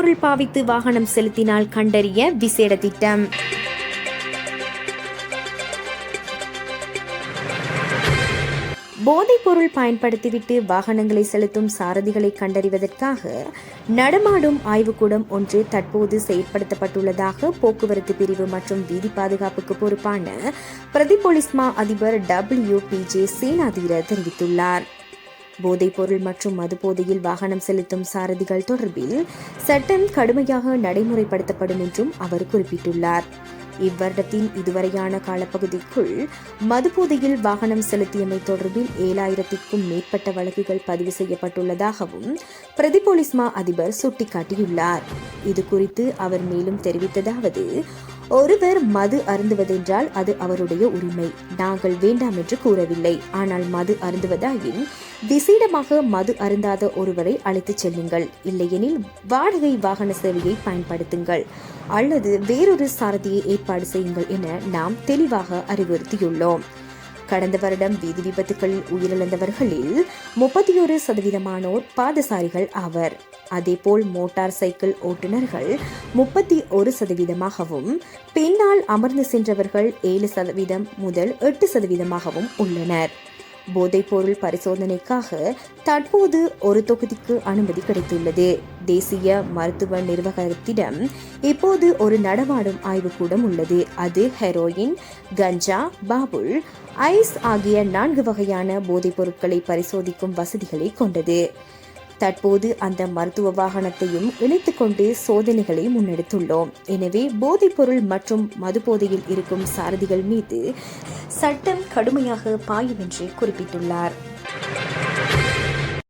பொருள் பாவித்து வாகனம் செலுத்தினால் கண்டறிய விசேட திட்டம். போதைப் பொருள் பயன்படுத்திவிட்டு வாகனங்களை செலுத்தும் சாரதிகளை கண்டறிவதற்காக நடமாடும் ஆய்வுக்கூடம் ஒன்று தற்போது செயற்படுத்தப்பட்டுள்ளதாக போக்குவரத்து பிரிவு மற்றும் வீதி பாதுகாப்புக்கு பொறுப்பான பிரதிபோலிஸ்மா அதிபர் டபிள்யூ பி ஜே சேனாதீர தெரிவித்துள்ளார். போதைப்பொருள் மற்றும் மதுபோதையில் வாகனம் செலுத்தும் சாரதிகள் தொடர்பில் சட்டம் கடுமையாக நடைமுறைப்படுத்தப்படும் என்றும் அவர் குறிப்பிட்டுள்ளார். இவ்வருடத்தின் இதுவரையான காலப்பகுதிக்குள் மதுபோதையில் வாகனம் செலுத்தியமை தொடர்பில் ஏழாயிரத்திற்கும் மேற்பட்ட வழக்குகள் பதிவு செய்யப்பட்டுள்ளதாகவும் பிரதி போலீஸ்மா அதிபர் சுட்டிக்காட்டியுள்ளார். இது குறித்து அவர் மேலும் தெரிவித்ததாவது ஒருவர் மது அருந்துவதென்றால் அது அவருடைய உரிமை. நாங்கள் வேண்டாம் என்று கூறவில்லை. ஆனால் மது அருந்துவதாயின் விசேடமாக மது அருந்தாத ஒருவரை அழைத்துச் செல்லுங்கள். இல்லையெனில் வாடகை வாகன சேவையை பயன்படுத்துங்கள். அல்லது வேறொரு சாரதியை ஏற்பாடு செய்யுங்கள் என நாம் தெளிவாக அறிவுறுத்தியுள்ளோம். கடந்த வருடம் வீதி விபத்துகளில் உயிரிழந்தவர்களில் முப்பத்தி ஒரு சதவீதமானோர் பாதசாரிகள் ஆவர். அதேபோல் மோட்டார் சைக்கிள் ஓட்டுநர்கள் முப்பத்தி ஒரு சதவீதமாகவும் பின்னால் அமர்ந்து சென்றவர்கள் ஏழு சதவீதம் முதல் எட்டு சதவீதமாகவும் உள்ளனர். போதைப்பொருள் பரிசோதனைக்காக தற்போது ஒரு தொகுதிக்கு அனுமதி கிடைத்துள்ளது. தேசிய மருத்துவ நிர்வாகத்திடம் இப்போது ஒரு நடமாடும் ஆய்வுக்கூடம் உள்ளது. அது ஹெரோயின் கஞ்சா பாபுல் ஐஸ் ஆகிய நான்கு வகையான போதைப் பொருட்களை பரிசோதிக்கும் வசதிகளை கொண்டது. தற்போது அந்த மருத்துவ வாகனத்தையும் இணைத்துக்கொண்டு சோதனைகளை முன்னெடுத்துள்ளோம். எனவே போதைப்பொருள் மற்றும் மது போதையில் இருக்கும் சாரதிகள் மீது சட்டம் கடுமையாக பாயும் என்று குறிப்பிட்டுள்ளார்.